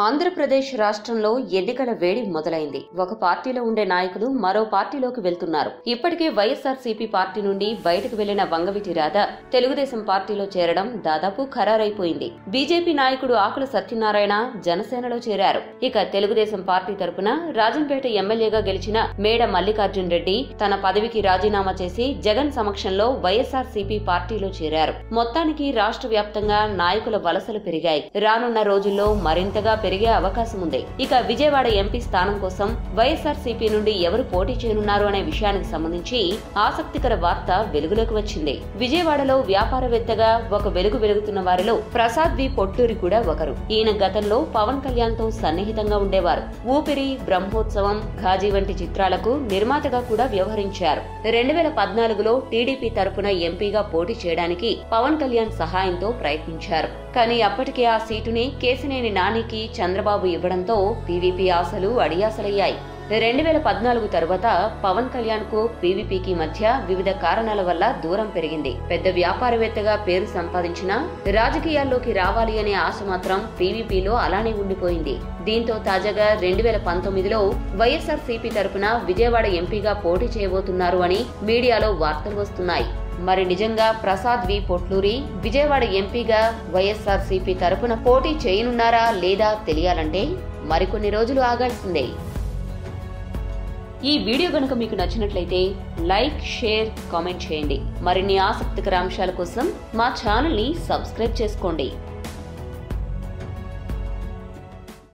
ఆంధ్రప్రదేశ్ రాష్ట్రంలో ఎన్నికల వేడి మొదలైంది. ఒక పార్టీలో ఉండే నాయకులు మరో పార్టీలోకి వెళ్తున్నారు. ఇప్పటికే వైఎస్ఆర్సీపీ పార్టీ నుండి బయటకు వెళ్ళిన వంగవీటి రాధ తెలుగుదేశం పార్టీలో చేరడం దాదాపు ఖరారైపోయింది. బీజేపీ నాయకుడు ఆకుల సత్యనారాయణ జనసేనలో చేరారు. ఇక తెలుగుదేశం పార్టీ తరపున రాజంపేట ఎమ్మెల్యేగా గెలిచిన మేడ మల్లికార్జున్ రెడ్డి తన పదవికి రాజీనామా చేసి జగన్ సమక్షంలో వైఎస్ఆర్సీపీ పార్టీలో చేరారు. మొత్తానికి రాష్ట్ర వ్యాప్తంగా నాయకుల వలసలు పెరిగాయి. రానున్న రోజుల్లో మరింతగా పెరిగే అవకాశం ఉంది ఇక విజయవాడ ఎంపీ స్థానం కోసం వైఎస్ఆర్సీపీ నుండి ఎవరు పోటీ చేయనున్నారు అనే విషయానికి సంబంధించి ఆసక్తికర వార్త వెలుగులోకి వచ్చింది. విజయవాడలో వ్యాపారవేత్తగా ఒక వెలుగు వెలుగుతున్న వారిలో ప్రసాద్ వి పొట్టూరి కూడా ఒకరు. ఈయన గతంలో పవన్ కళ్యాణ్తో సన్నిహితంగా ఉండేవారు. ఊపిరి బ్రహ్మోత్సవం ఘాజీ వంటి చిత్రాలకు నిర్మాతగా కూడా వ్యవహరించారు. రెండు వేల పద్నాలుగులో టీడీపీ తరపున ఎంపీగా పోటీ చేయడానికి పవన్ కళ్యాణ్ సహాయంతో ప్రయత్నించారు. కానీ అప్పటికే ఆ సీటుని కేసినేని నానికి చంద్రబాబు ఇవ్వడంతో పీవీపీ ఆశలు అడియాసలయ్యాయి. రెండు వేల పద్నాలుగు తర్వాత పవన్ కళ్యాణ్కు పీవీపీకి మధ్య వివిధ కారణాల వల్ల దూరం పెరిగింది. పెద్ద వ్యాపారవేత్తగా పేరు సంపాదించినా రాజకీయాల్లోకి రావాలి అనే ఆశ మాత్రం పీవీపీలో అలానే ఉండిపోయింది. దీంతో తాజాగా రెండు వేల పంతొమ్మిదిలో వైఎస్ఆర్ సిపి తరపున విజయవాడ ఎంపీగా పోటీ చేయబోతున్నారు అని మీడియాలో వార్తలు వస్తున్నాయి. మరి నిజంగా ప్రసాద్ వి పొట్లూరి విజయవాడ ఎంపీగా వైఎస్ఆర్ సిపి తరపున పోటీ చేయనున్నారా లేదా తెలియాలంటే మరికొన్ని రోజులు ఆగాల్సిందే. ఈ వీడియో గనుక మీకు నచ్చినట్లయితే లైక్ షేర్ కామెంట్ చేయండి. మరిన్ని ఆసక్తికర అంశాల కోసం మా ఛానల్ని సబ్స్క్రైబ్ చేసుకోండి.